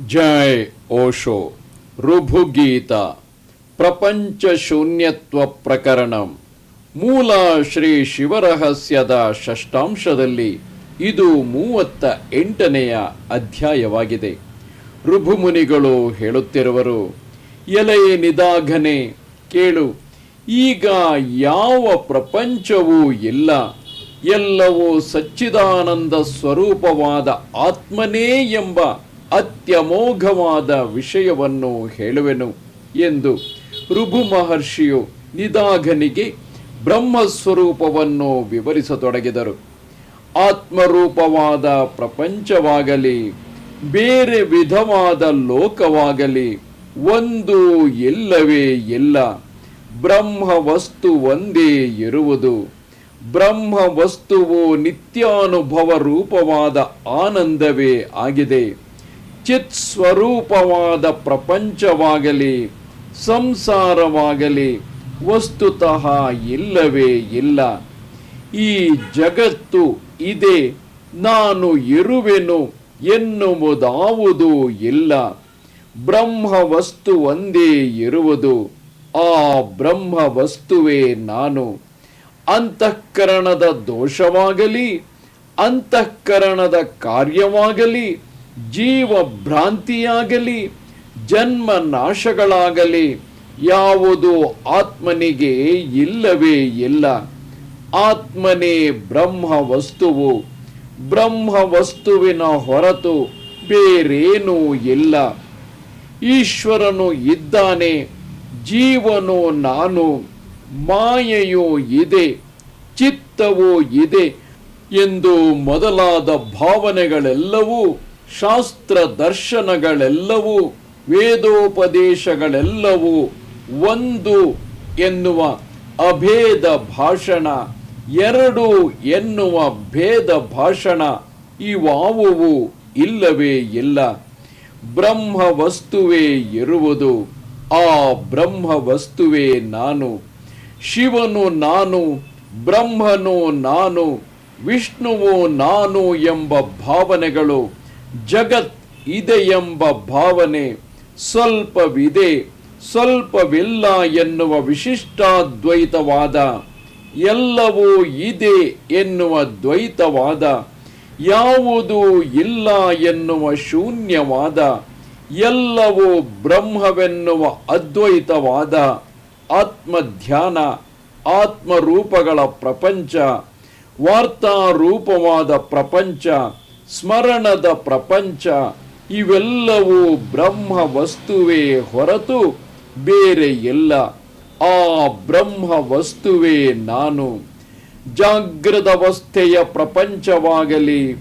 ಜೈ ಓಶೋ. ಋಭುಗೀತ ಪ್ರಪಂಚ ಶೂನ್ಯತ್ವ ಪ್ರಕರಣಂ. ಮೂಲ ಶ್ರೀ ಶಿವರಹಸ್ಯದ ಷಷ್ಟಾಂಶದಲ್ಲಿ ಇದು ಮೂವತ್ತ ಎಂಟನೆಯ ಅಧ್ಯಾಯವಾಗಿದೆ. ಋಭುಮುನಿಗಳು ಹೇಳುತ್ತಿರುವರು, ಎಲೆ ನಿದಾಘನೆ, ಕೇಳು, ಈಗ ಯಾವ ಪ್ರಪಂಚವೂ ಇಲ್ಲ, ಎಲ್ಲವೂ ಸಚ್ಚಿದಾನಂದ ಸ್ವರೂಪವಾದ ಆತ್ಮನೇ ಎಂಬ ಅತ್ಯಮೋಘವಾದ ವಿಷಯವನ್ನು ಹೇಳುವೆನು ಎಂದು ಋಭು ಮಹರ್ಷಿಯು ನಿದಾಘನಿಗೆ ಬ್ರಹ್ಮಸ್ವರೂಪವನ್ನು ವಿವರಿಸತೊಡಗಿದರು. ಆತ್ಮರೂಪವಾದ ಪ್ರಪಂಚವಾಗಲಿ, ಬೇರೆ ವಿಧವಾದ ಲೋಕವಾಗಲಿ, ಒಂದು ಎಲ್ಲವೇ ಇಲ್ಲ. ಬ್ರಹ್ಮ ವಸ್ತು ಒಂದೇ ಇರುವುದು. ಬ್ರಹ್ಮ ವಸ್ತುವು ನಿತ್ಯಾನುಭವ ರೂಪವಾದ ಆನಂದವೇ ಆಗಿದೆ. ಚಿತ್ ಸ್ವರೂಪವಾದ ಪ್ರಪಂಚವಾಗಲಿ, ಸಂಸಾರವಾಗಲಿ, ವಸ್ತುತಃ ಇಲ್ಲವೇ ಇಲ್ಲ. ಈ ಜಗತ್ತು ಇದೆ, ನಾನು ಇರುವೆನು ಎನ್ನುವುದಾವುದೂ ಇಲ್ಲ. ಬ್ರಹ್ಮ ವಸ್ತು ಒಂದೇ ಇರುವುದು, ಆ ಬ್ರಹ್ಮ ವಸ್ತುವೇ ನಾನು. ಅಂತಃಕರಣದ ದೋಷವಾಗಲಿ, ಅಂತಃಕರಣದ ಕಾರ್ಯವಾಗಲಿ ಜೀವ ಭ್ರಾಂತಿಯಾಗಲಿ ಜನ್ಮ ನಾಶಗಳಾಗಲಿ ಯಾವುದು ಆತ್ಮನಿಗೆ ಇಲ್ಲವೇ ಇಲ್ಲ. ಆತ್ಮನೇ ಬ್ರಹ್ಮ ವಸ್ತುವು ಬ್ರಹ್ಮ ವಸ್ತುವಿನ ಹೊರತು ಬೇರೇನೂ ಇಲ್ಲ. ಈಶ್ವರನು ಇದ್ದಾನೆ, ಜೀವನು ನಾನು, ಮಾಯೆಯೂ ಇದೆ, ಚಿತ್ತವೂ ಇದೆ ಎಂದು ಮೊದಲಾದ ಭಾವನೆಗಳೆಲ್ಲವೂ ಶಾಸ್ತ್ರ ದರ್ಶನಗಳೆಲ್ಲವೂ, ವೇದೋಪದೇಶಗಳೆಲ್ಲವೂ ಒಂದು ಎನ್ನುವ ಅಭೇದ ಭಾಷಣ, ಎರಡು ಎನ್ನುವ ಭೇದ ಭಾಷಣ ಇವಾವುವು ಇಲ್ಲವೇ ಇಲ್ಲ. ಬ್ರಹ್ಮ ವಸ್ತುವೇ ಇರುವುದು ಆ ಬ್ರಹ್ಮ ವಸ್ತುವೇ ನಾನು. ಶಿವನು ನಾನು, ಬ್ರಹ್ಮನು ನಾನು, ವಿಷ್ಣುವು ನಾನು ಎಂಬ ಭಾವನೆಗಳು ಜಗತ್ ಇದೆ ಎಂಬ ಭಾವನೆ ಸ್ವಲ್ಪವಿದೆ, ಸ್ವಲ್ಪವಿಲ್ಲ ಎನ್ನುವ ವಿಶಿಷ್ಟಾದ್ವೈತವಾದ ಎಲ್ಲವೂ ಇದೆ ಎನ್ನುವ ದ್ವೈತವಾದ, ಯಾವುದೂ ಇಲ್ಲ ಎನ್ನುವ ಶೂನ್ಯವಾದ, ಎಲ್ಲವೂ ಬ್ರಹ್ಮವೆನ್ನುವ ಅದ್ವೈತವಾದ, ಆತ್ಮಧ್ಯಾನ, ಆತ್ಮರೂಪಗಳ ಪ್ರಪಂಚ, ವಾರ್ತಾರೂಪವಾದ ಪ್ರಪಂಚ ಸ್ಮರಣದ ಪ್ರಪಂಚ, ಇವೆಲ್ಲವೂ ಬ್ರಹ್ಮ ವಸ್ತುವೇ ಹೊರತು ಬೇರೆ ಎಲ್ಲ. ಆ ಬ್ರಹ್ಮ ವಸ್ತುವೇ ನಾನು. ಜಾಗೃತವಸ್ಥೆಯ ಪ್ರಪಂಚವಾಗಲಿ,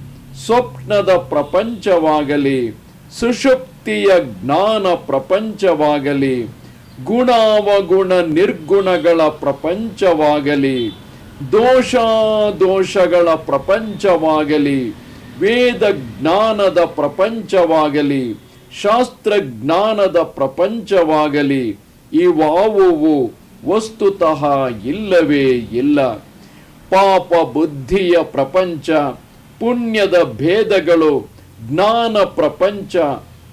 ಸ್ವಪ್ನದ ಪ್ರಪಂಚವಾಗಲಿ, ಸುಷುಪ್ತಿಯ ಜ್ಞಾನ ಪ್ರಪಂಚವಾಗಲಿ, ಗುಣಾವಗುಣ ನಿರ್ಗುಣಗಳ ಪ್ರಪಂಚವಾಗಲಿ, ದೋಷಾದೋಷಗಳ ಪ್ರಪಂಚವಾಗಲಿ ವೇದ ಜ್ಞಾನದ ಪ್ರಪಂಚವಾಗಲಿ, ಶಾಸ್ತ್ರಜ್ಞಾನದ ಪ್ರಪಂಚವಾಗಲಿ, ಇವಾವುವು ವಸ್ತುತಃ ಇಲ್ಲವೇ ಇಲ್ಲ. ಪಾಪ ಬುದ್ಧಿಯ ಪ್ರಪಂಚ, ಪುಣ್ಯದ ಭೇದಗಳು, ಜ್ಞಾನ ಪ್ರಪಂಚ,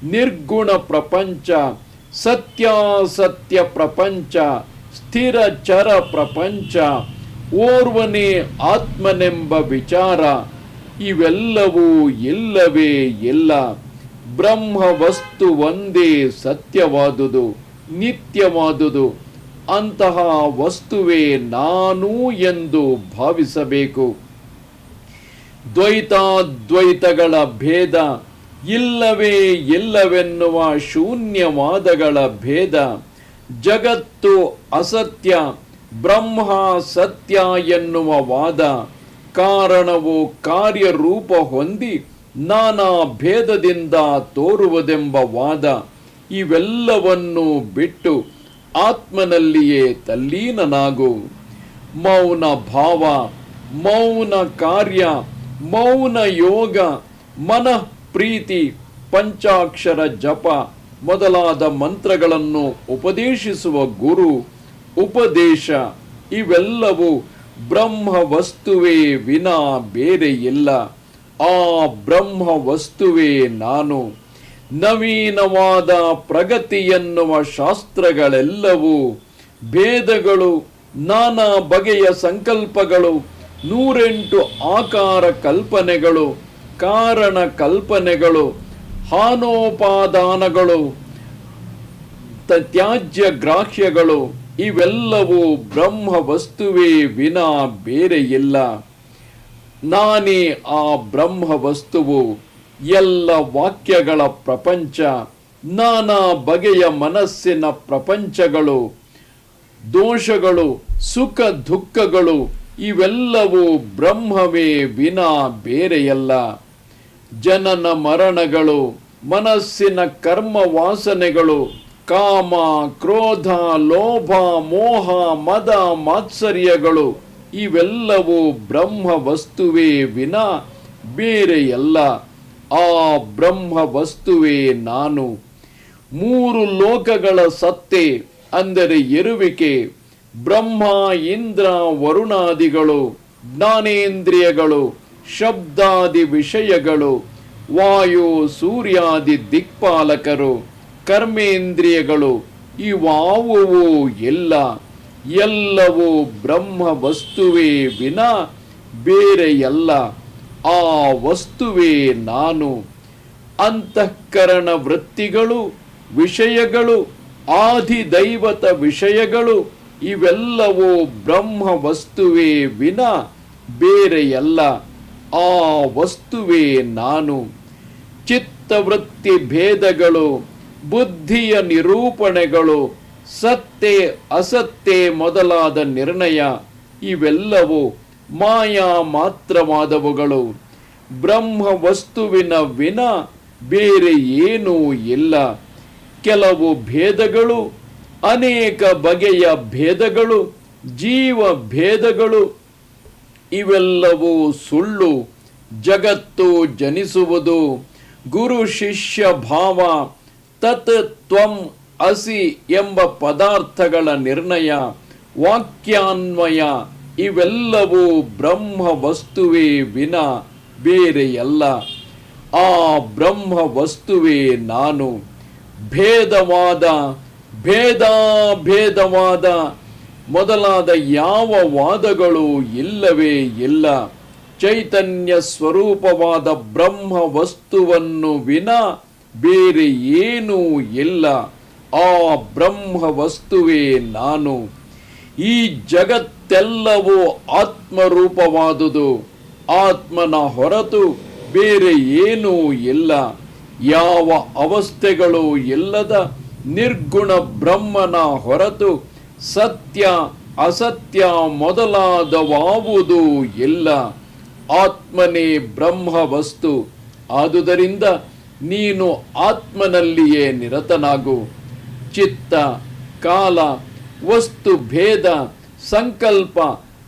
ನಿರ್ಗುಣ ಪ್ರಪಂಚ, ಸತ್ಯಾಸತ್ಯ ಪ್ರಪಂಚ ಸ್ಥಿರ ಚರ ಪ್ರಪಂಚ, ಓರ್ವನೇ ಆತ್ಮನೆಂಬ ವಿಚಾರ ಇವೆಲ್ಲವೂ ಇಲ್ಲವೇ ಎಲ್ಲ ಬ್ರಹ್ಮ ವಸ್ತು ಒಂದೇ ಸತ್ಯವಾದುದು, ನಿತ್ಯವಾದುದು. ಅಂತಹ ವಸ್ತುವೇ ನಾನು ಎಂದು ಭಾವಿಸಬೇಕು. ದ್ವೈತಾದ್ವೈತಗಳ ಭೇದ, ಇಲ್ಲವೇ ಇಲ್ಲವೆನ್ನುವ ಶೂನ್ಯವಾದಗಳ ಭೇದ. ಜಗತ್ತು ಅಸತ್ಯ, ಬ್ರಹ್ಮ ಸತ್ಯ ಎನ್ನುವ ವಾದ. ಕಾರಣವು ಕಾರ್ಯರೂಪ ಹೊಂದಿ ನಾನಾ ಭೇದದಿಂದ ತೋರುವುದೆಂಬ ವಾದ ಇವೆಲ್ಲವನ್ನು ಬಿಟ್ಟು ಆತ್ಮನಲ್ಲಿಯೇ ತಲ್ಲೀನನಾಗು. ಮೌನ ಭಾವ, ಮೌನ ಕಾರ್ಯ, ಮೌನ ಯೋಗ ಮನಃ ಪ್ರೀತಿ ಪಂಚಾಕ್ಷರ ಜಪ ಮೊದಲಾದ ಮಂತ್ರಗಳನ್ನು ಉಪದೇಶಿಸುವ ಗುರು, ಉಪದೇಶ ಇವೆಲ್ಲವೂ ಬ್ರಹ್ಮ ವಸ್ತುವೇ ವಿನಾ ಬೇರೆ ಇಲ್ಲ ಆ ಬ್ರಹ್ಮ ವಸ್ತುವೇ ನಾನು. ನವೀನವಾದ ಪ್ರಗತಿ ಎನ್ನುವ ಶಾಸ್ತ್ರಗಳೆಲ್ಲವೂ ಭೇದಗಳು, ನಾನಾ ಬಗೆಯ ಸಂಕಲ್ಪಗಳು, ನೂರೆಂಟು ಆಕಾರ ಕಲ್ಪನೆಗಳು, ಕಾರಣ ಕಲ್ಪನೆಗಳು, ಹಾನೋಪಾದಾನಗಳು, ತ್ಯಾಜ್ಯ ಗ್ರಾಹ್ಯಗಳು ಇವೆಲ್ಲವೂ ಬ್ರಹ್ಮ ವಸ್ತುವೇ ವಿನ ಬೇರೆ ಇಲ್ಲ ನಾನೇ ಆ ಬ್ರಹ್ಮ ವಸ್ತುವು ಎಲ್ಲ ವಾಕ್ಯಗಳ ಪ್ರಪಂಚ, ನಾನಾ ಬಗೆಯ ಮನಸ್ಸಿನ ಪ್ರಪಂಚಗಳು, ದೋಷಗಳು, ಸುಖ ದುಃಖಗಳು, ಇವೆಲ್ಲವೂ ಬ್ರಹ್ಮವೇ ವಿನ ಬೇರೆಯಲ್ಲ. ಜನನ ಮರಣಗಳು, ಮನಸ್ಸಿನ ಕರ್ಮ ವಾಸನೆಗಳು ಕಾಮ, ಕ್ರೋಧ, ಲೋಭ, ಮೋಹ, ಮದ, ಮಾತ್ಸರ್ಯಗಳು, ಇವೆಲ್ಲವೂ ಬ್ರಹ್ಮ ವಸ್ತುವೇ ಬೇರೆ ಬೇರೆಯಲ್ಲ ಆ ಬ್ರಹ್ಮ ವಸ್ತುವೇ ನಾನು. ಮೂರು ಲೋಕಗಳ ಸತ್ತೆ, ಅಂದರೆ ಎರುವಿಕೆ, ಬ್ರಹ್ಮ, ಇಂದ್ರ, ವರುಣಾದಿಗಳು, ಜ್ಞಾನೇಂದ್ರಿಯಗಳು, ಶಬ್ದಾದಿ ವಿಷಯಗಳು, ವಾಯು, ಸೂರ್ಯಾದಿ ದಿಕ್ಪಾಲಕರು ಕರ್ಮೇಂದ್ರಿಯಗಳು ಇವಾವುವು ಎಲ್ಲ, ಎಲ್ಲವೂ ಬ್ರಹ್ಮ ವಸ್ತುವೇ ಬೇರೆ ಬೇರೆಯಲ್ಲ ಆ ವಸ್ತುವೇ ನಾನು. ಅಂತಃಕರಣ ವೃತ್ತಿಗಳು, ವಿಷಯಗಳು, ಆದಿದೈವತ ವಿಷಯಗಳು, ಇವೆಲ್ಲವೂ ಬ್ರಹ್ಮ ವಸ್ತುವೇ ವಿನಾ ಬೇರೆಯಲ್ಲ ಆ ವಸ್ತುವೇ ನಾನು. ಚಿತ್ತವೃತ್ತಿ ಭೇದಗಳು ಬುದ್ಧಿಯ ನಿರೂಪಣೆಗಳು ಸತ್ತೆ ಅಸತ್ತೆ ಮೊದಲಾದ ನಿರ್ಣಯ ಇವೆಲ್ಲವೂ ಮಾಯಾ ಮಾತ್ರವಾದವುಗಳು. ಬ್ರಹ್ಮ ವಸ್ತುವಿನ ವಿನ ಬೇರೆ ಏನೂ ಇಲ್ಲ. ಕೆಲವು ಭೇದಗಳು, ಅನೇಕ ಬಗೆಯ ಭೇದಗಳು, ಜೀವ ಭೇದಗಳು, ಇವೆಲ್ಲವೂ ಸುಳ್ಳು, ಜಗತ್ತು ಜನಿಸುವುದು, ಗುರು ಶಿಷ್ಯ ಭಾವ ತತ್ ತ್ವಂ ಅಸಿ ಎಂಬ ಪದಾರ್ಥಗಳ ನಿರ್ಣಯ, ವಾಕ್ಯಾನ್ವಯ ಇವೆಲ್ಲವೂ ಬ್ರಹ್ಮ ವಸ್ತುವೇ ವಿನ ಬೇರೆಯಲ್ಲ. ಆ ಬ್ರಹ್ಮ ವಸ್ತುವೇ ನಾನು. ಭೇದವಾದ, ಭೇದಾಭೇದವಾದ, ಮೊದಲಾದ ಯಾವ ವಾದಗಳು ಇಲ್ಲವೇ ಇಲ್ಲ. ಚೈತನ್ಯ ಸ್ವರೂಪವಾದ ಬ್ರಹ್ಮ ವಸ್ತುವನ್ನು ವಿನ ಬೇರೆ ಏನೂ ಇಲ್ಲ. ಆ ಬ್ರಹ್ಮ ವಸ್ತುವೇ ನಾನು. ಈ ಜಗತ್ತೆಲ್ಲವೂ ಆತ್ಮರೂಪವಾದುದು. ಆತ್ಮನ ಹೊರತು ಬೇರೆ ಏನೂ ಇಲ್ಲ. ಯಾವ ಅವಸ್ಥೆಗಳು ಇಲ್ಲದ ನಿರ್ಗುಣ ಬ್ರಹ್ಮನ ಹೊರತು ಸತ್ಯ, ಅಸತ್ಯ ಮೊದಲಾದವಾವುದೂ ಇಲ್ಲ. ಆತ್ಮನೇ ಬ್ರಹ್ಮ ವಸ್ತು. ಆದುದರಿಂದ ನೀನು ಆತ್ಮನಲ್ಲಿಯೇ ನಿರತನಾಗು. ಚಿತ್ತ, ಕಾಲ, ವಸ್ತು, ಭೇದ, ಸಂಕಲ್ಪ,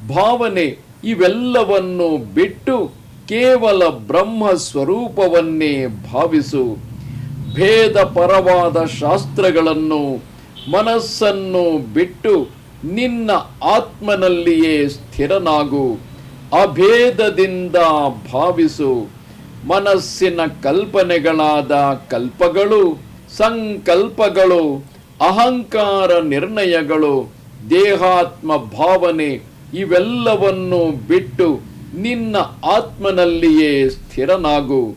ಭಾವನೆ ಇವೆಲ್ಲವನ್ನು ಬಿಟ್ಟು ಕೇವಲ ಬ್ರಹ್ಮ ಸ್ವರೂಪವನ್ನೇ ಭಾವಿಸು. ಭೇದ ಪರವಾದ ಶಾಸ್ತ್ರಗಳನ್ನು ಮನಸ್ಸನ್ನು ಬಿಟ್ಟು ನಿನ್ನ ಆತ್ಮನಲ್ಲಿಯೇ ಸ್ಥಿರನಾಗು. ಅಭೇದದಿಂದ ಭಾವಿಸು. ಮನಸ್ಸಿನ ಕಲ್ಪನೆಗಳಾದ ಕಲ್ಪಗಳು, ಸಂಕಲ್ಪಗಳು, ಅಹಂಕಾರ ನಿರ್ಣಯಗಳು, ದೇಹಾತ್ಮ ಭಾವನೆ ಇವೆಲ್ಲವನ್ನು ಬಿಟ್ಟು ನಿನ್ನ ಆತ್ಮನಲ್ಲಿಯೇ ಸ್ಥಿರನಾಗು.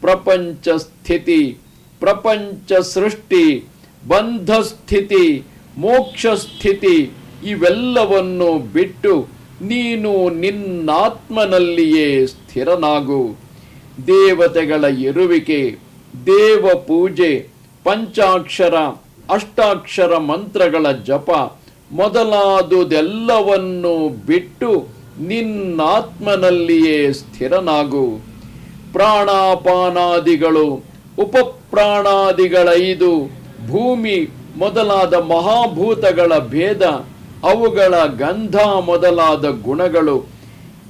ಪ್ರಪಂಚ ಸ್ಥಿತಿ, ಪ್ರಪಂಚ ಸೃಷ್ಟಿ, ಬಂಧ ಸ್ಥಿತಿ, ಮೋಕ್ಷ ಸ್ಥಿತಿ ಇವೆಲ್ಲವನ್ನು ಬಿಟ್ಟು ನೀನು ನಿನ್ನಾತ್ಮನಲ್ಲಿಯೇ ಸ್ಥಿರನಾಗು. ದೇವತೆಗಳ ಇರುವಿಕೆ ದೇವ ಪೂಜೆ, ಪಂಚಾಕ್ಷರ, ಅಷ್ಟಾಕ್ಷರ ಮಂತ್ರಗಳ ಜಪ ಮೊದಲಾದುದೆಲ್ಲವನ್ನು ಬಿಟ್ಟು ನಿನ್ನಾತ್ಮನಲ್ಲಿಯೇ ಸ್ಥಿರನಾಗು. ಪ್ರಾಣಾಪಾನಾದಿಗಳು, ಉಪಪ್ರಾಣಾದಿಗಳೈದು, ಭೂಮಿ ಮೊದಲಾದ ಮಹಾಭೂತಗಳ ಭೇದ, ಅವುಗಳ ಗಂಧ ಮೊದಲಾದ ಗುಣಗಳು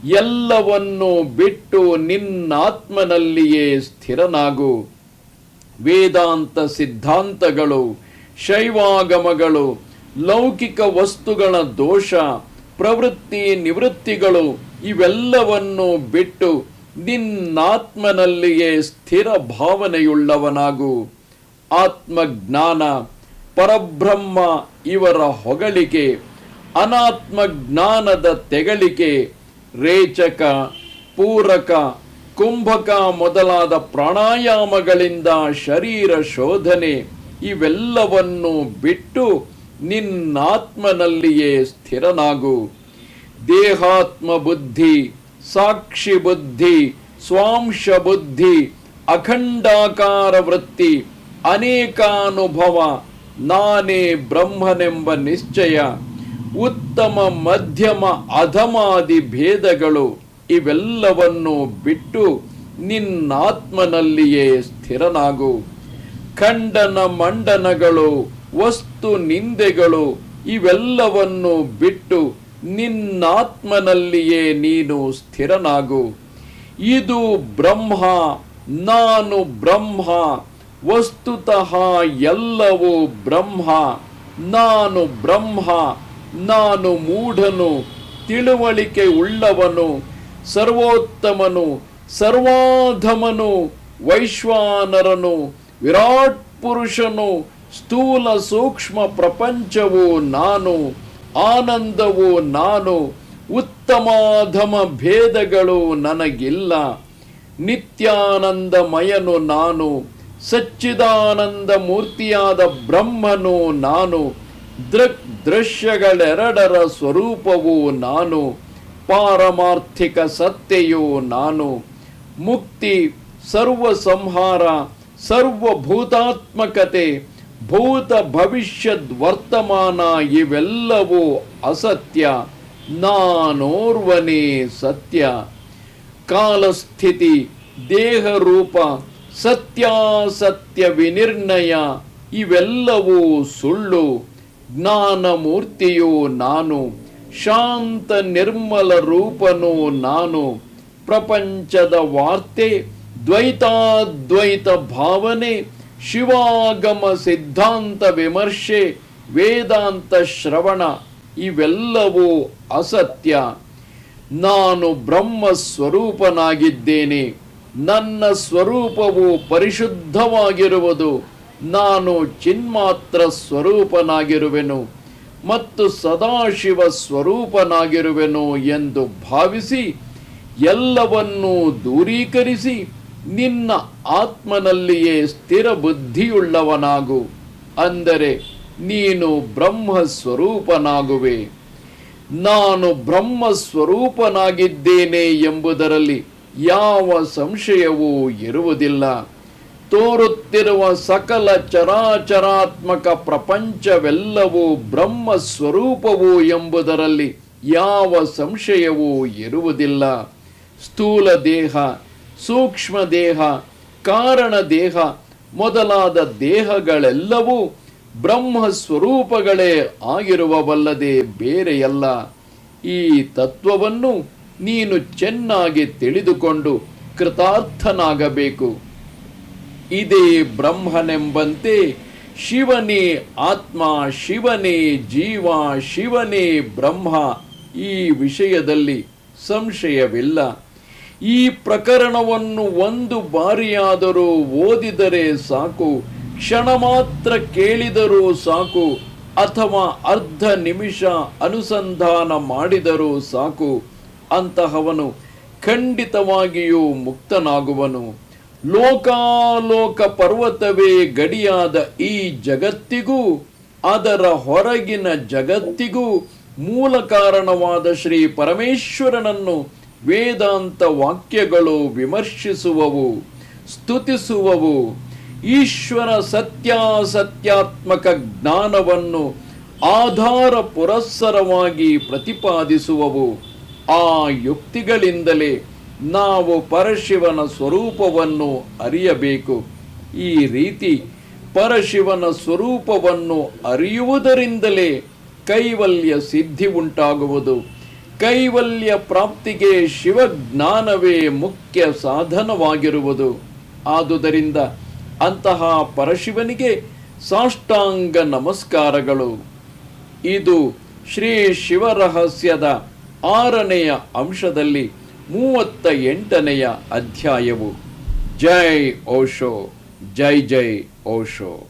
ಎಲ್ಲವನ್ನು ಬಿಟ್ಟು ನಿನ್ನಾತ್ಮನಲ್ಲಿಯೇ ಸ್ಥಿರನಾಗು. ವೇದಾಂತ ಸಿದ್ಧಾಂತಗಳು, ಶೈವಾಗಮಗಳು, ಲೌಕಿಕ ವಸ್ತುಗಳ ದೋಷ, ಪ್ರವೃತ್ತಿ ನಿವೃತ್ತಿಗಳು, ಇವೆಲ್ಲವನ್ನು ಬಿಟ್ಟು ನಿನ್ನಾತ್ಮನಲ್ಲಿಯೇ ಸ್ಥಿರ ಭಾವನೆಯುಳ್ಳವನಾಗು. ಆತ್ಮಜ್ಞಾನ, ಪರಬ್ರಹ್ಮ ಇವರ ಹೊಗಳಿಕೆ ಅನಾತ್ಮ ಜ್ಞಾನದ ತೆಗಳಿಕೆ ರೇಚಕ, ಪೂರಕ, ಕುಂಭಕ ಮೊದಲಾದ ಪ್ರಾಣಾಯಾಮಗಳಿಂದ ಶರೀರ ಶೋಧನೆ ಇವೆಲ್ಲವನ್ನು ಬಿಟ್ಟು ನಿನ್ನಾತ್ಮನಲ್ಲಿಯೇ ಸ್ಥಿರನಾಗು. ದೇಹಾತ್ಮ ಬುದ್ಧಿ ಸಾಕ್ಷಿ ಬುದ್ಧಿ ಸ್ವಾಂಶ ಬುದ್ಧಿ ಅಖಂಡಾಕಾರ ವೃತ್ತಿ ಅನೇಕಾನುಭವ, ನಾನೇ ಬ್ರಹ್ಮನೆಂಬ ನಿಶ್ಚಯ. ಉತ್ತಮ, ಮಧ್ಯಮ, ಅಧಮಾದಿ ಭೇದಗಳು ಇವೆಲ್ಲವನ್ನು ಬಿಟ್ಟು ನಿನ್ನಾತ್ಮನಲ್ಲಿಯೇ ಸ್ಥಿರನಾಗು. ಖಂಡನ ಮಂಡನಗಳು, ವಸ್ತು ನಿಂದೆಗಳು ಇವೆಲ್ಲವನ್ನು ಬಿಟ್ಟು ನಿನ್ನಾತ್ಮನಲ್ಲಿಯೇ ನೀನು ಸ್ಥಿರನಾಗು. ಇದು ಬ್ರಹ್ಮ, ನಾನು ಬ್ರಹ್ಮ, ವಸ್ತುತಃ ಎಲ್ಲವೂ ಬ್ರಹ್ಮ, ನಾನು ಬ್ರಹ್ಮ ನಾನು ಮೂಢನು, ತಿಳುವಳಿಕೆ ಉಳ್ಳವನು, ಸರ್ವೋತ್ತಮನು, ಸರ್ವಾಧಮನು, ವೈಶ್ವಾನರನು, ವಿರಾಟ್ ಪುರುಷನು, ಸ್ಥೂಲ ಸೂಕ್ಷ್ಮ ಪ್ರಪಂಚವು ನಾನು, ಆನಂದವು ನಾನು, ಉತ್ತಮಾಧಮ ಭೇದಗಳು ನನಗಿಲ್ಲ. ನಿತ್ಯಾನಂದಮಯನು ನಾನು, ಸಚ್ಚಿದಾನಂದ ಮೂರ್ತಿಯಾದ ಬ್ರಹ್ಮನು ನಾನು ದೃಕ್ ದೃಶ್ಯಗಳೆರಡರ ಸ್ವರೂಪವು ನಾನು, ಪಾರಮಾರ್ಥಿಕ ಸತ್ಯೆಯು ನಾನು. ಮುಕ್ತಿ ಸರ್ವ ಸಂಹಾರ ಸರ್ವಭೂತಾತ್ಮಕತೆ, ಭೂತ ಭವಿಷ್ಯದ್ ವರ್ತಮಾನ ಇವೆಲ್ಲವೂ ಅಸತ್ಯ. ನಾನೋರ್ವನೇ ಸತ್ಯ. ಕಾಲಸ್ಥಿತಿ, ದೇಹರೂಪ, ಸತ್ಯಾಸತ್ಯ ವಿನಿರ್ಣಯ, ಇವೆಲ್ಲವೂ ಸುಳ್ಳು. ಜ್ಞಾನಮೂರ್ತಿಯು ನಾನು, ಶಾಂತ ನಿರ್ಮಲ ರೂಪನು ನಾನು, ಪ್ರಪಂಚದ ವಾರ್ತೆ, ದ್ವೈತಾದ್ವೈತ ಭಾವನೆ, ಶಿವಾಗಮ ಸಿದ್ಧಾಂತ ವಿಮರ್ಶೆ, ವೇದಾಂತ ಶ್ರವಣ, ಇವೆಲ್ಲವೂ ಅಸತ್ಯ. ನಾನು ಬ್ರಹ್ಮ ಸ್ವರೂಪನಾಗಿದ್ದೇನೆ. ನನ್ನ ಸ್ವರೂಪವು ಪರಿಶುದ್ಧವಾಗಿರುವುದು. ನಾನು ಚಿನ್ಮಾತ್ರ ಸ್ವರೂಪನಾಗಿರುವೆನು ಮತ್ತು ಸದಾಶಿವ ಸ್ವರೂಪನಾಗಿರುವೆನು ಎಂದು ಭಾವಿಸಿ ಎಲ್ಲವನ್ನೂ ದೂರೀಕರಿಸಿ ನಿನ್ನ ಆತ್ಮನಲ್ಲಿಯೇ ಸ್ಥಿರ ಬುದ್ಧಿಯುಳ್ಳವನಾಗು. ಅಂದರೆ ನೀನು ಬ್ರಹ್ಮ ಸ್ವರೂಪನಾಗುವೆ. ನಾನು ಬ್ರಹ್ಮ ಸ್ವರೂಪನಾಗಿದ್ದೇನೆ ಎಂಬುದರಲ್ಲಿ ಯಾವ ಸಂಶಯವೂ ಇರುವುದಿಲ್ಲ. ತೋರುತ್ತಿರುವ ಸಕಲ ಚರಾಚರಾತ್ಮಕ ಪ್ರಪಂಚವೆಲ್ಲವೂ ಬ್ರಹ್ಮ ಸ್ವರೂಪವು ಎಂಬುದರಲ್ಲಿ ಯಾವ ಸಂಶಯವೂ ಇರುವುದಿಲ್ಲ. ಸ್ಥೂಲ ದೇಹ, ಸೂಕ್ಷ್ಮ ದೇಹ, ಕಾರಣ ದೇಹ ಮೊದಲಾದ ದೇಹಗಳೆಲ್ಲವೂ ಬ್ರಹ್ಮ ಸ್ವರೂಪಗಳೇ ಆಗಿರುವವಲ್ಲದೆ ಬೇರೆಯಲ್ಲ. ಈ ತತ್ವವನ್ನು ನೀನು ಚೆನ್ನಾಗಿ ತಿಳಿದುಕೊಂಡು ಕೃತಾರ್ಥನಾಗಬೇಕು. ಇದೇ ಬ್ರಹ್ಮನೆಂಬಂತೆ ಶಿವನೇ ಆತ್ಮ, ಶಿವನೇ ಜೀವ, ಶಿವನೇ ಬ್ರಹ್ಮ ಈ ವಿಷಯದಲ್ಲಿ ಸಂಶಯವಿಲ್ಲ. ಈ ಪ್ರಕರಣವನ್ನು ಒಂದು ಬಾರಿಯಾದರೂ ಓದಿದರೆ ಸಾಕು, ಕ್ಷಣ ಮಾತ್ರ ಕೇಳಿದರೂ ಸಾಕು, ಅಥವಾ ಅರ್ಧ ನಿಮಿಷ ಅನುಸಂಧಾನ ಮಾಡಿದರೂ ಸಾಕು, ಅಂತಹವನು ಖಂಡಿತವಾಗಿಯೂ ಮುಕ್ತನಾಗುವನು. ಲೋಕಾಲೋಕ ಪರ್ವತವೇ ಗಡಿಯಾದ ಈ ಜಗತ್ತಿಗೂ, ಅದರ ಹೊರಗಿನ ಜಗತ್ತಿಗೂ ಮೂಲ ಕಾರಣವಾದ ಶ್ರೀ ಪರಮೇಶ್ವರನನ್ನು ವೇದಾಂತ ವಾಕ್ಯಗಳು ವಿಮರ್ಶಿಸುವವು, ಸ್ತುತಿಸುವವು. ಈಶ್ವರ ಸತ್ಯಾಸತ್ಯಾತ್ಮಕ ಜ್ಞಾನವನ್ನು ಆಧಾರ ಪುರಸ್ಸರವಾಗಿ ಪ್ರತಿಪಾದಿಸುವವು. ಆ ಯುಕ್ತಿಗಳಿಂದಲೇ ನಾವು ಪರಶಿವನ ಸ್ವರೂಪವನ್ನು ಅರಿಯಬೇಕು. ಈ ರೀತಿ ಪರಶಿವನ ಸ್ವರೂಪವನ್ನು ಅರಿಯುವುದರಿಂದಲೇ ಕೈವಲ್ಯ ಸಿದ್ಧಿ ಉಂಟಾಗುವುದು. ಕೈವಲ್ಯ ಪ್ರಾಪ್ತಿಗೆ ಶಿವಜ್ಞಾನವೇ ಮುಖ್ಯ ಸಾಧನವಾಗಿರುವುದು. ಆದುದರಿಂದ ಅಂತಹ ಪರಶಿವನಿಗೆ ಸಾಷ್ಟಾಂಗ ನಮಸ್ಕಾರಗಳು. ಇದು ಶ್ರೀ ಶಿವರಹಸ್ಯದ ಆರನೆಯ ಅಂಶದಲ್ಲಿ ಮೂವತ್ತ ಎಂಟನೆಯ ಅಧ್ಯಾಯವು. ಜೈ ಓಶೋ ಜೈ ಜೈ ಓಶೋ.